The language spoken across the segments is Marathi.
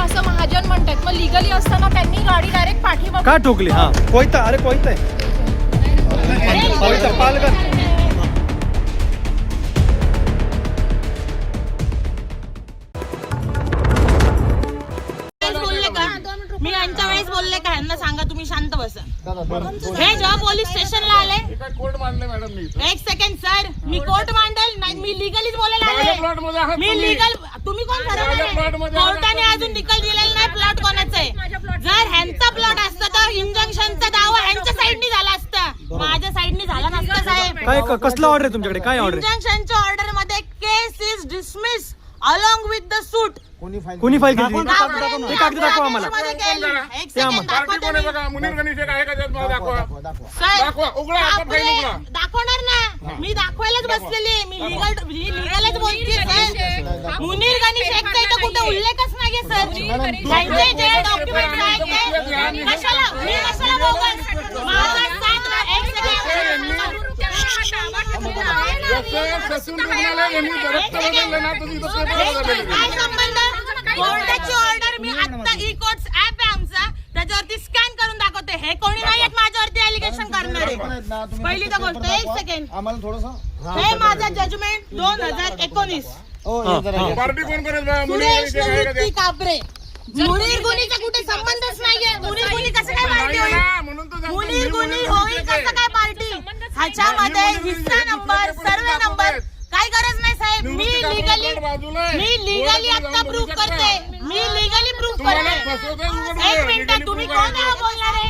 असं महाजन म्हणतात. मग लिगली असताना त्यांनी गाडी डायरेक्ट पाठीमागे का ठोकली? हा. कोयता अरे कोयता आहे. पालघर. बसा हे जेव्हा पोलीस स्टेशनला आले कोर्ट मानले मॅडम मी एक सेकंड सर मी कोर्ट मांडल नाही मी लिगलीच बोलायला आले. प्लॉटमध्ये आहात मी. लिगल तुम्ही कोण कोर्टाने. अजून निकाल दिलेला नाही प्लॉट कोणाचा आहे? जर ह्यांचा प्लॉट असता तर इंजंक्शनचा दावा ह्यांच्या साईडनी झाला असता. माझ्या साईडनी झाला नसता साहेब. कसलं ऑर्डर आहे तुमच्याकडे? काय ऑर्डर आहे? इंजंक्शनच्या ऑर्डरमध्ये case is dismissed along with the suit कोणी फाईल केली ते कागद दाखवा आम्हाला एक ते आम्हाला. सेकंड पार्टी कोण आहे दाखवते बघा मुनीर गणेश एक आहे का त्यात मला दाखवा साहेब, दाखवा, उघडा, आता बापरे, फाईल उघडा. दाखवणार ना मी दाखवायलाच बसलेली आहे. मी लिगल लिगलच बोलते सर मुनीर गणेश एक तर कुठे उल्लेखच नाहीये सर त्यांचे जे डॉक्युमेंट आहेत ते कशाला मी कशाला बोगस माझा साथ एक जसं ससून रुग्णालय यांनी रक्त बदललं ना तुम्ही इथं पेपर बदलले काय संबंध कोर्टाची ऑर्डर मी आता ई कोर्ट्स ऍप आहे आमचा. त्याच्यावरती स्कॅन करून दाखवते. हे कोणी नाही आहेत माझ्यावरती एलिगेशन करणारे. पहिली तर गोष्ट एक सेकंड आम्हाला थोडस हे माझं जजमेंट दोन हजार एकोणीस. पार्टी कोण करेल मुनीर? कापरे. गुन्हेचा कुठे संबंधच नाहीये. मुनीर गुन्हे कसं काय पार्टी नाही होईल? मुनीर मुनीर होईल कसं काय पार्टी? ह्याच्यामध्ये हिस्सा नंबर सर्वे नंबर. काय गरज नाही. साहेब मी लिगली? मी लिगली आता प्रूफ. करते मी लिगली प्रूफ करते एक. मिनिट तुम्ही कोण. बोलणार आहे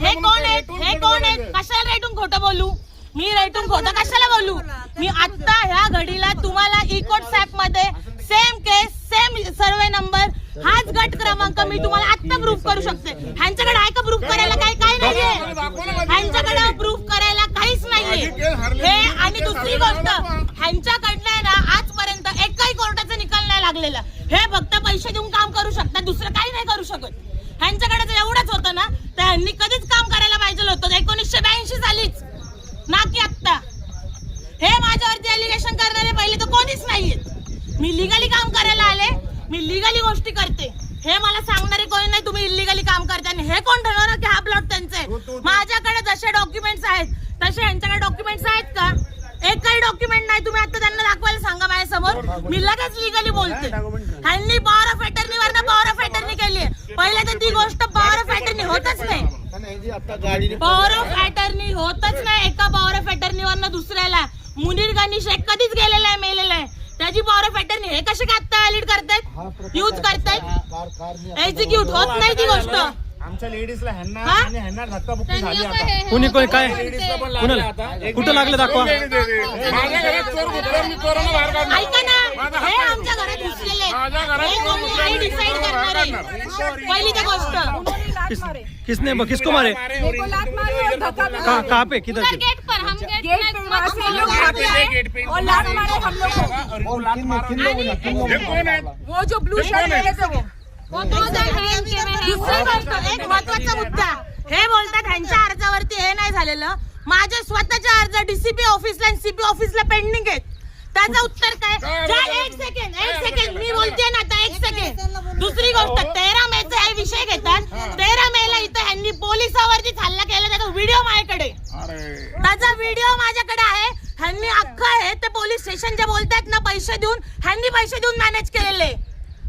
हे कोण आहेत हे खोटं कोण आहेत. कशाला रेटून खोटं बोलू मी रेटून खोटं कशाला बोलू मी आता ह्या घडीला तुम्हाला इकोट सॅपमध्ये same case same survey number हाच गट क्रमांक मी तुम्हाला आता प्रूफ करू शकते ह्यांच्याकडे आहे का प्रूफ करायला काय काय नाहीये ह्यांच्याकडे प्रूफ करायला काहीच नाहीये हे आणि दुसरी गोष्ट ह्यांच्याकडनं आहे ना आजपर्यंत एकही कोर्टाचा निकाल नाही लागलेला. हे फक्त पैसे देऊन काम करू शकतात दुसरं काही नाही करू शकत. ह्यांच्याकडे जर एवढंच होतं ना तर ह्यांनी कधीच काम करायला पाहिजे होतं एकोणीसशे ब्याऐंशी सालीच. ना की आत्ता. हे माझ्यावरती एलिगेशन करणारे पहिले तर कोणीच नाहीयेत. मी लिगली काम करायला आले मी लिगली गोष्टी करते. हे मला सांगणारे कोणी नाही तुम्ही इलिगली काम करता आणि हे कोण ठरवणार की हा प्लॉट त्यांचा आहे? माझ्याकडे जसे डॉक्युमेंट्स आहेत तसे यांच्याकडे डॉक्युमेंट्स आहेत का? एक काही डॉक्युमेंट नाही. तुम्ही आता त्यांना दाखवायला सांगा माझ्यासमोर. मी लगेच लिगली बोलते. ह्यांनी पॉवर ऑफ अटर्नी वरनं पॉवर ऑफ अटर्नी केली पहिले तर ती गोष्ट पॉवर ऑफ अटर्नी होतच नाही. पॉवर ऑफ अटर्नी होतच नाही एका पॉवर ऑफ अटर्नी वरनं दुसऱ्याला. मुनीर गणेश एक कधीच गेलेला आहे मेलेला आहे. त्याची पॉवर ऑफ अटर्नी हे कसे काय आता व्हॅलिड करतायत? यूज करतायत? एक्झिक्यूट होत नाही ती गोष्ट. आमच्या लेडीजला ह्यांना हा? आणि ह्यांना धक्काबुक्की झाली आता कोणी कोणी काय? लेडीजला पण लागले कुणाला आता कुठं लागलं दाखवा. माझ्या घरात चोर घुसला, मी चोरांना बाहेर काढणार. ऐका ना. हे आहे. आमच्या घरात घुसलेले आहेत. माझ्या घरात हे कोण कोणी घुसला नाही नाही, डिसाईड मी करणार आहे? पहिली तर गोष्ट. किस, किसने किसको मारे? कहाँ कहाँ पे? किधर उधर पे? गेट पर हम गेट गेट पे वहाँ से लोग आते हैं और लात मारे। हम लोग। को। हे कोण आहेत? वो जो ब्लू? शर्ट वाले थे वो। दुसरी गोष्ट एक महत्त्वाचा मुद्दा. हे बोलतात ह्यांच्या अर्जावरती हे नाही झालेलं. माझे स्वतःचे अर्ज डीसीपी ऑफिसला आणि सीपी ऑफिसला पेंडिंग आहेत. त्याचं उत्तर काय? एक सेकंड एक सेकंड मी बोलते ना आता एक सेकंड दुसरी गोष्ट तेरा मेचा हे विषय घेतात. तेरा मेला इथं ह्यांनी पोलिसावरती हल्ला केला त्याचा व्हिडिओ माझ्याकडे. त्याचा व्हिडिओ माझ्याकडे आहे. ह्यांनी अख्खं आहे ते पोलीस स्टेशन जे बोलतात ना पैसे देऊन ह्यांनी पैसे देऊन मॅनेज केलेले.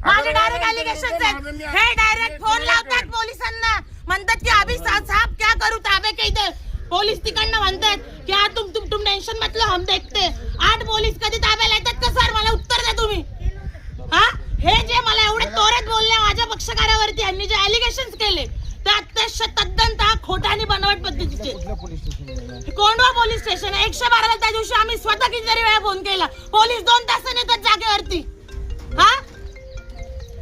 माझे डायरेक्ट अलिगेशन आहेत. हे डायरेक्ट फोन लावतात पोलिसांना. म्हणतात की अभी साहब क्या करू? ताबे के इधर. पोलीस तिकडनं म्हणतात की हा तुम तुम तुम टेन्शन मतलब हम देखते आठ पोलीस कधी ताब्याला येतात का सर? मला उत्तर द्या तुम्ही. हा? हे जे मला एवढे तोरत बोलले माझ्या पक्षकारावरती यांनी जे अलिगेशन केले ते अत्यंत तद्दन खोटा आणि बनावट पद्धतीचे. कोंडवा पोलीस स्टेशन आहे. एकशे बाराला त्या दिवशी आम्ही स्वतः कितीतरी वेळा फोन केला. पोलीस दोन तासाने येतात जागेवरती. हा?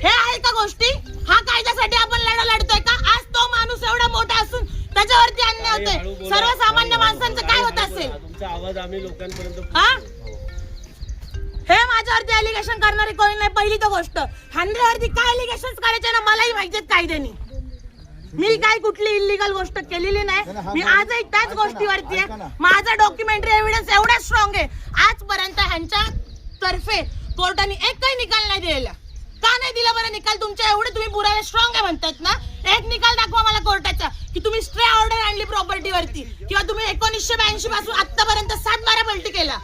हे आहे का गोष्टी? हा कायद्यासाठी आपण लढा लढतोय का? आज तो माणूस एवढा मोठा असून त्याच्यावरती अन्याय होतोय. सर्वसामान्य माणसांचं काय होत असेल? तुमचा आवाज आम्ही लोकांपर्यंत हा? हे माझ्यावरती अलिगेशन करणारे कोणी नाही. पहिली तर गोष्ट. ह्यांच्यावरती काय अलिगेशन करायचे ना मलाही माहिती आहेत कायद्याने. मी काय कुठली इलिगल गोष्ट केलेली नाही. मी आजही त्याच गोष्टीवरती आहे. माझा डॉक्युमेंटरी एव्हिडन्स एवढा स्ट्रॉंग आहे. आजपर्यंत ह्यांच्या तर्फे कोर्टाने एकही निकाल नाही दिलेला. का नाही दिला बरं निकाल तुमच्या? एवढे तुम्ही पुरावे स्ट्रॉंग आहे म्हणतात ना? एक निकाल दाखवा मला कोर्टाचा तुम्ही स्ट्रे ऑर्डर आणली प्रॉपर्टीवरती किंवा तुम्ही एकोणीसशे ब्याऐंशी पासून आतापर्यंत सात बारा पलटी केला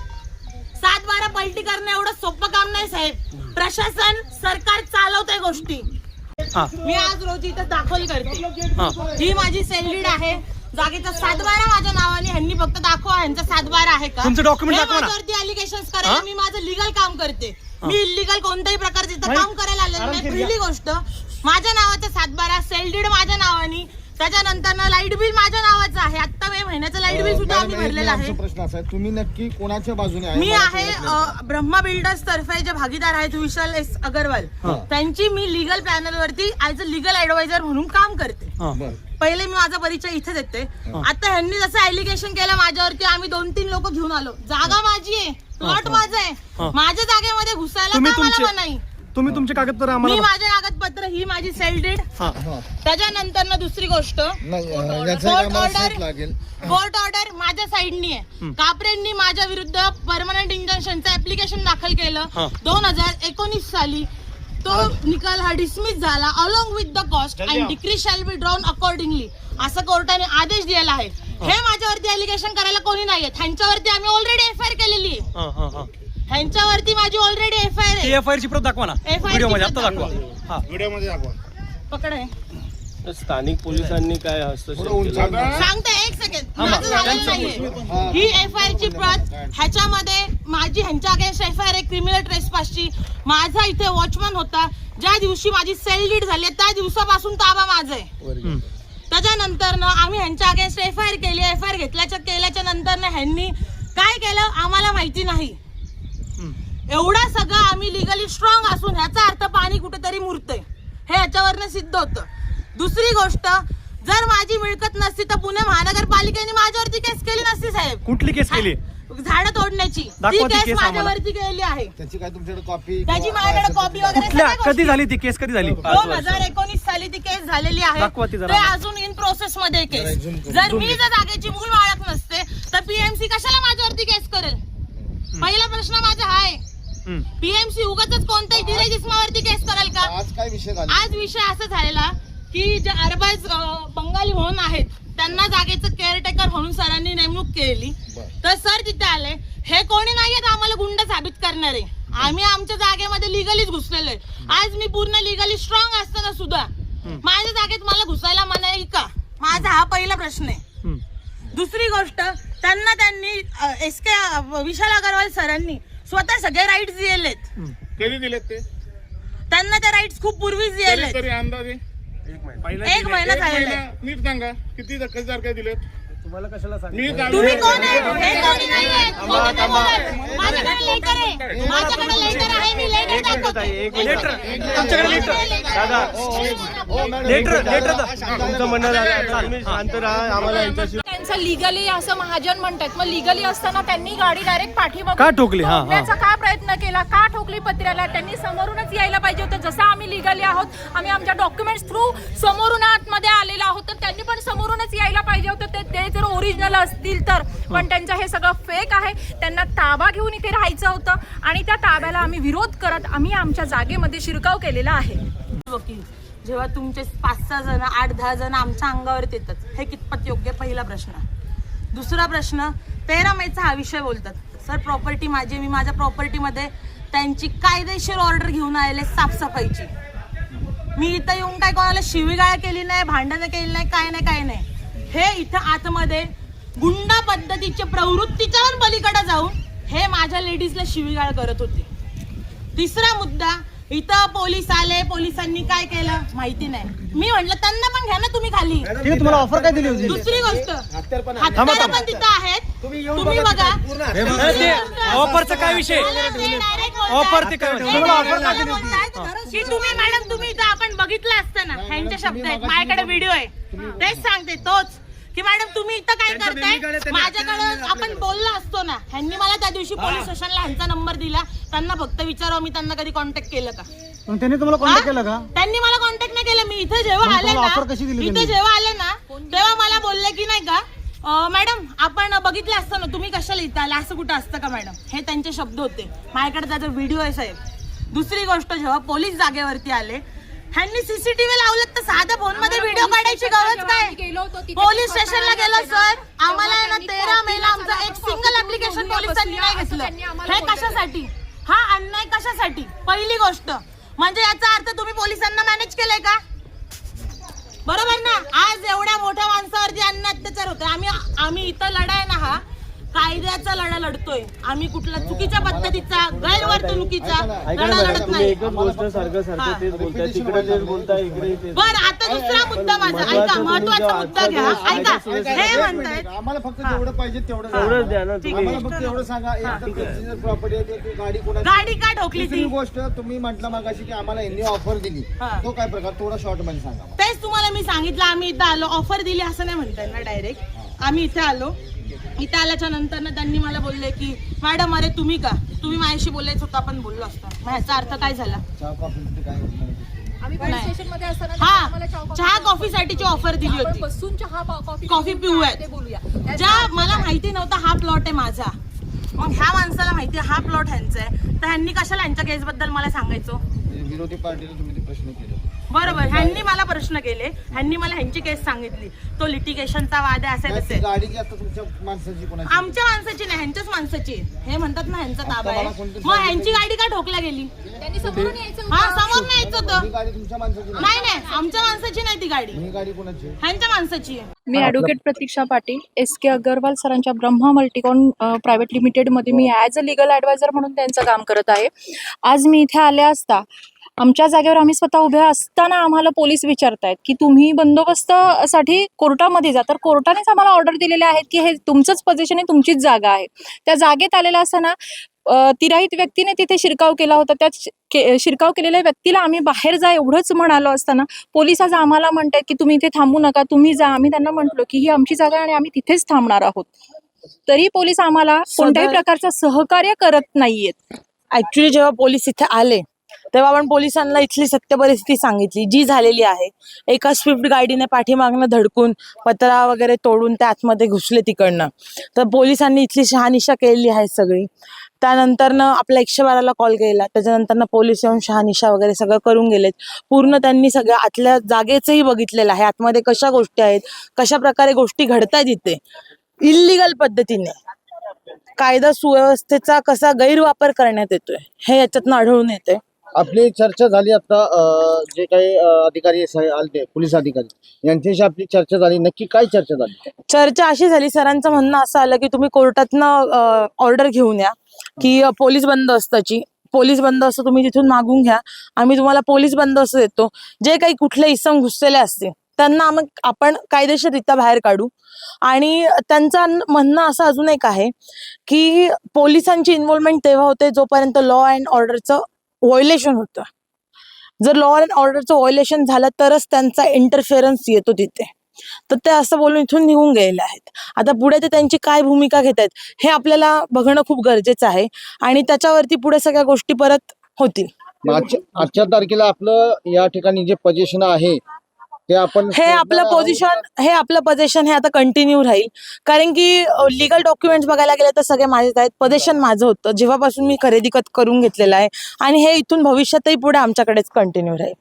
सात बारा पलटी करणं एवढं सोपं काम नाही साहेब. प्रशासन सरकार चालवतंय गोष्टी. हा. मी आज रोजी इथं दाखल करते. हा. माझी सेललीड आहे. जागेचा सातबारा माझ्या नावाने ह्यांनी फक्त दाखवा यांचा सातबारा आहे का? तुमचं अलिगेशन करायला? मी माझं लिगल काम करते. मी इलिगल कोणत्याही प्रकारचे इथं काम करायला आलेलं नाही. पहिली गोष्ट. माझ्या नावाचा सातबारा सेलडीड माझ्या नावाने. त्याच्यानंतर ना लाइट बिल माझ्या नावाचं आहे. आता मे महिन्याचं लाइट बिल सुद्धा आम्ही भरलेलं आहे. प्रश्न असा आहे. तुम्ही नक्की कोणाच्या बाजूने आहे? मी मला आहे कळत नाही. अ, ब्रह्मा बिल्डर्स तर्फे जे भागीदार आहेत विशाल एस अगरवाल. हा. त्यांची मी लिगल पॅनल वरती ऍज अ लिगल ऍडवायझर म्हणून काम करते. हा. बरं. पहिले मी माझा परिचय इथे देते. आता ह्यांनी जसं एलिगेशन केलं माझ्यावरती आम्ही दोन तीन लोक घेऊन आलो. जागा माझी आहे. प्लॉट माझा हा. आहे माझ्या जागेमध्ये घुसायला तुम्ही का मला तुमचे- नाही. तुम्ही तुमचे कागदपत्र मी आम्हाला माझे कागदपत्र ही माझी सेल डीड हा. हा. त्याच्यानंतर ना दुसरी गोष्ट नाही अं, याचा एक कोर्ट आम्हाला ऑर्डर सेट लागेल. कोर्ट ऑर्डर माझ्या साईडनी आहे. कापरेंनी माझ्या विरुद्ध परमनंट इंजन्शनचं ऍप्लिकेशन दाखल हा. केलं दोन हजार एकोणीस साली तो निकाल हा डिसमिस झाला along with the cost and decree shall be drawn accordingly असं कोर्टाने आदेश दिलेला आहे. हे माझ्यावरती एलिगेशन करायला कोणी नाहीये. ह्यांच्यावरती आम्ही ऑलरेडी एफ आय आर केलेली आहे. हा हा हा. ह्यांच्यावरती माझी ऑलरेडी एफ आय आर आहे. एफ आय ची प्रत दाखवा ना. FIR ची व्हिडिओमध्ये प्रत आता दाखवा. हा. व्हिडिओमध्ये दाखवा. पकड आहे स्थानिक पोलिसांनी काय हस्तक्षेप केला. सांगते एक सेकंड. माझं झालेलं नाहीये. ही. एफ आय ची प्रत ह्याच्यामध्ये माझी ह्यांच्या against F I R criminal ट्रेसपासची माझा इथे वॉचमन होता. ज्या दिवशी माझी सेल लीड झाली आहे, त्या दिवसापासून ताबा माझा आहे. हम्म. त्याच्यानंतर ना आम्ही ह्यांच्या अगेन्स्ट एफ आय आर केली. एफ आय आर घेतल्याच्या केल्याच्यानंतर ना ह्यांनी काय केलं? आम्हाला माहिती नाही. एवढा सगळं आम्ही लिगली स्ट्रॉंग असून ह्याचा अर्थ पाणी कुठेतरी मुरतंय. हे याच्यावरनं सिद्ध होतं. दुसरी गोष्ट जर माझी मिळकत नसती तर पुणे महानगरपालिकेने माझ्यावरती केस केली नसती साहेब. कुठली केस केली? झाडं तोडण्याची. ती दाखवा ती केस केस आम्हाला. माझ्यावरती केली आहे. त्याची काय तुमच्याकडे कॉपी त्याची माझ्याकडे कॉपी वगैरे कुठल्या? सगळ्या कधी झाली ती केस कधी झाली? दोन हजार एकोणीस साली ती केस झालेली आहे. दाखवा ती जरा. ते अजून इन प्रोसेस मध्ये जरा केस करून. जर मी जर जागेची मूळ माळक नसते तर पीएमसी कशाला माझ्यावरती केस करेल? पहिला प्रश्न माझा हा आहे. हम्म. पीएमसी उगाच कोणत्याही डिरे जिस्मावरती केस करेल का? आज काय विषय झाला? आज विषय असा झालेला की जे अरबाज अं, बंगाली म्हणून आहेत त्यांना जागेचं केअरटेकर म्हणून सरांनी नेमणूक केली. तर सर तिथे आले. हे कोणी नाहीयेत आम्हाला गुंड साबित करणारे? आम्ही आमच्या जागेमध्ये लिगलीच घुसलेलो आहे. आज मी पूर्ण लिगली स्ट्रॉंग असताना सुद्धा? माझ्या जागेत मला घुसायला मनाई का? माझा हा पहिला प्रश्न आहे. दुसरी गोष्ट त्यांना त्यांनी एस के विशाल अगरवाल सरांनी स्वतः सगळे राईट्स दिलेत कधी दिलेत ते? त्यांना त्या राईट्स खूप पूर्वीच दिलेत तरी अंदाजे? एक महिना. एक झालेला नीट सांगा किती तारखे दिलेत? तुम्हाला कशाला तुम्ही कोण आहे? हे कोणी नाही आहे. कोणी नाही बोलत. माझ्याकडे लेटर आहे. माझ्याकडे लेटर आहे. मी लेटर दाखवते. लेटर. तुमच्याकडे लेटर. दादा. हो लेटर लेटर तुमचं म्हणणं झालं तुम्ही शांत राहा. आम्हाला यांच्याशी त्यांचं लिगली असं महाजन म्हणतात. मग लिगली असताना त्यांनी गाडी डायरेक्ट पाठीमागून का ठोकली? हा, हा. ठोकण्याचा का प्रयत्न केला? का ठोकली पत्र्याला? त्यांनी समोरूनच यायला पाहिजे होतं. जसं आम्ही लिगली आहोत आम्ही आमच्या डॉक्युमेंट्स थ्रू समोरून आतमध्ये आलेलो आहोत तर त्यांनी पण समोरूनच यायला पाहिजे होतं. ते ते जर ओरिजिनल असतील तर. पण त्यांचं हे सगळं फेक आहे. त्यांना ताबा घेऊन इथे राहायचं होतं. आणि त्या ताब्याला आम्ही विरोध करत आम्ही आमच्या जागेमध्ये शिरकाव केलेला आहे. वकील जेव्हा तुमचे पाच सहा जण आठ दहा जण आमच्या अंगावर येतात. हे कितपत योग्य? पहिला प्रश्न. दुसरा प्रश्न तेरा मेचा हा विषय बोलतात. सर प्रॉपर्टी माझी मी माझ्या प्रॉपर्टीमध्ये त्यांची कायदेशीर ऑर्डर घेऊन आलेले साफसफाईची. मी इथं येऊन काय कोणाला शिवीगाळ केली नाही भांडणं केली नाही काय नाही काय नाही. हे इथं आतमध्ये गुंडा पद्धतीच्या प्रवृत्तीच्या पण पलीकडे जाऊन हे माझ्या लेडीजला शिवीगाळ करत होते. तिसरा मुद्दा इथं पोलीस आले पोलिसांनी काय केलं? माहिती नाही. मी म्हटलं त्यांना पण घ्या ना तुम्ही खाली. तुम्हाला ऑफर काय दिली होती? दुसरी गोष्ट हत्यारं पण तिथं आहेत. तुम्ही बघा ते ऑफरचा काय विषय. ऑफर ते काय तुम्हाला दिली की तुम्ही मॅडम तुम्ही इथं आपण बघितलं असतं ना. ह्यांचे शब्द आहेत. माझ्याकडे व्हिडिओ आहे. तेच सांगते तोच. की मॅडम तुम्ही इथं काय करताय? माझ्याकडे आपण बोललो असतो ना. ह्यांनी मला त्या दिवशी पोलीस स्टेशनला ह्यांचा नंबर दिला. त्यांना फक्त विचारावं मी त्यांना कधी कॉन्टॅक्ट केलं का? मग त्यांनी तुम्हाला? कॉन्टॅक्ट केला का? त्यांनी मला कॉन्टॅक्ट नाही केलं. मी इथे जेव्हा मग आले तुम्हाला ना offer कशी दिली इथे त्यांनी? जेव्हा आले ना तेव्हा मला बोलले की नाही का अं, मॅडम आपण बघितलं असतं ना तुम्ही कशाला इथं आला? असं कुठं असतं का मॅडम? हे त्यांचे शब्द होते. माझ्याकडे त्याचा व्हिडिओ आहे साहेब. दुसरी गोष्ट जेव्हा पोलीस जागेवरती आले ह्यांनी सीसीटीव्ही लावलं तर साध्या फोनमध्ये व्हिडिओ काढायची गरज काय? गेलो होतो तिथे पोलीस स्वतः स्टेशनला गेलो सर. आम्हाला आहे ना तेरा मेला आमचं एक सिंगल ऍप्लिकेशन पोलिसांनी नाही घेतलं. हे. कशासाठी? हा अन्याय कशासाठी? पहिली गोष्ट. म्हणजे याचा अर्थ तुम्ही पोलिसांना मॅनेज केलंय का? बरोबर ना? आज एवढ्या मोठ्या माणसावरती अन्य अत्याचार होतोय. आम्ही आम्ही इथं लढाय ना हा. कायद्याचा लढा लढतोय. आम्ही कुठला चुकीच्या पद्धतीचा गैरवर्तणुकीचा लढा लढत नाही. तेच बर आता दुसरा मुद्दा माझा. ऐका महत्त्वाचा मुद्दा घ्या. ऐका. हे म्हणतायत आम्हाला फक्त जेवढं पाहिजे तेवढं द्या ना फक्त एवढं सांगा. एक प्रॉपर्टी आहे. तर ती गाडी कोणाची गाडी का ठोकली ती? गोष्ट तुम्ही म्हटलं मागाशी की आम्हाला यांनी ऑफर दिली. तो काय प्रकार? थोडा शॉर्टमध्ये सांगा. तेच तुम्हाला मी सांगितलं. आम्ही इथं आलो. ऑफर दिली असं नाही म्हणताय ना डायरेक्ट आम्ही इथे आलो. इथे आल्याच्यानंतर ना त्यांनी मला बोलले की मॅडम अरे तुम्ही का? तुम्ही माझ्याशी बोलायचं होतं आपण बोललो असतो. मग ह्याचा अर्थ काय झाला? आम्ही पोलीस नाही. असताना हा आम्हाला चहा चहा कॉफीसाठीची ऑफर दिली आपण होती. बसून चहा पा- कॉफी कॉफी पिऊयात. ते बोलूया. त्या- ज्या मला माहिती नव्हता हा प्लॉट आहे माझा. मग ह्या माणसाला माहिती आहे हा प्लॉट ह्यांचा आहे. तर ह्यांनी कशाला ह्यांच्या केस बद्दल मला सांगायचं? म्हणजे विरोधी पार्टीला तुम्ही ते प्रश्न केले. बरोबर. ह्यांनी मला प्रश्न केले. ह्यांनी मला ह्यांची केस सांगितली. तो लिटिगेशनचा वाद आहे असे नाही, तसे. ती गाडी जी आता तुमच्या माणसाची कोणाची? आमच्या माणसाची नाही ह्यांच्याच माणसाची आहे. हे म्हणतात ना ह्यांचा ताबा आहे. मग ह्यांची गाडी का ठोकल्या गेली? त्यांनी समोरून यायचं हा होतं. समोर नाही यायचं ही होतं गाडी तुमच्या माणसाची नाही. नाही नाही आमच्या माणसाची नाही ती गाडी. ही गाडी कोणाची आहे? ह्यांच्या माणसाची आहे. मी advocate Pratiksha Patil S K Agarwal सरांच्या ब्रह्मा मल्टिकॉन प्रायव्हेट लिमिटेडमध्ये मी ॲज अ लिगल ॲडवायझर म्हणून त्यांचं काम करत आहे. आज मी इथे आले असता आमच्या जागेवर आम्ही स्वतः उभ्या असताना आम्हाला पोलीस विचारतायत की तुम्ही बंदोबस्तासाठी कोर्टामध्ये जा. तर कोर्टानेच आम्हाला ऑर्डर दिलेले आहेत की हे तुमचंच पोझिशन आहे तुमचीच जागा आहे. त्या जागेत आलेल्या असताना तिराहित व्यक्तीने तिथे शिरकाव केला होता. त्या के- शिरकाव केलेल्या व्यक्तीला आम्ही बाहेर जा एवढंच म्हणालो असताना पोलीस आज आम्हाला म्हणतायत की तुम्ही इथे थांबू नका तुम्ही जा. आम्ही त्यांना म्हटलो की ही आमची जागा आणि आम्ही तिथेच थांबणार आहोत. तरी पोलीस आम्हाला कोणत्याही प्रकारचं सहकार्य करत नाहीयेत. ऍक्च्युली जेव्हा पोलीस इथे आले तेव्हा आपण पोलिसांना इथली सत्य परिस्थिती सांगितली. जी झालेली आहे. एका स्विफ्ट गाडीने पाठीमागनं धडकून पत्रा वगैरे तोडून त्या आतमध्ये घुसले तिकडनं. तर पोलिसांनी इथली शहानिशा केलेली आहे सगळी. त्यानंतरनं आपल्या एकशे बाराला कॉल केला त्याच्यानंतरनं पोलीस येऊन शहानिशा वगैरे सगळं करून गेलेत. पूर्ण त्यांनी सगळ्या आतल्या जागेचंही बघितलेलं आहे. आतमध्ये कशा गोष्टी आहेत? कशा प्रकारे गोष्टी घडतायत इथे? इल्लिगल पद्धतीने. कायदा सुव्यवस्थेचा कसा गैरवापर करण्यात येतोय? हे याच्यातनं आढळून येते आपली चर्चा झाली आता जे काही अधिकारी आहे, आलते पोलीस अधिकारी यांच्याशी आपली चर्चा झाली. नक्की काय चर्चा झाली? चर्चा अशी झाली सरांचं म्हणणं असं आलं की तुम्ही कोर्टातनं ऑर्डर घेऊन या की अ, पोलीस बंदोबस्ताची पोलीस बंदोबस्त तुम्ही तिथून मागून घ्या. आम्ही तुम्हाला पोलीस बंदोबस्त देतो. जे काही कुठले इसम घुसलेले असतील त्यांना मग आपण कायदेशीररित्या बाहेर काढू. आणि त्यांचं म्हणणं असं अजून एक आहे की पोलिसांची इन्व्हॉल्वमेंट तेव्हा होते जोपर्यंत लॉ अँड ऑर्डरचं व्हायोलेशन होतं. जर लॉ अँड ऑर्डरचं व्हायोलेशन झालं तरच त्यांचा इंटरफेरन्स येतो तिथे. तर ते असं बोलून इथून निघून गेलेले आहेत. आता पुढे ते त्यांची काय भूमिका घेत आहेत हे आपल्याला बघणं खूप गरजेचं आहे आणि त्याच्यावरती पुढे सगळ्या गोष्टी परत होतील. आजच्या तारखेला आपलं या ठिकाणी जे पजेशन आहे ते आपण हे आपलं पोझिशन हे आपलं पोझिशन हे आता कंटिन्यू राहील. कारण की लिगल डॉक्युमेंट्स बघायला गेले तर सगळे माझेच आहेत. पोझिशन माझं होतं. जेव्हापासून मी खरेदी करून घेतलेलं आहे. आणि हे इथून भविष्यातही पुढे आमच्याकडेच कंटिन्यू राहील.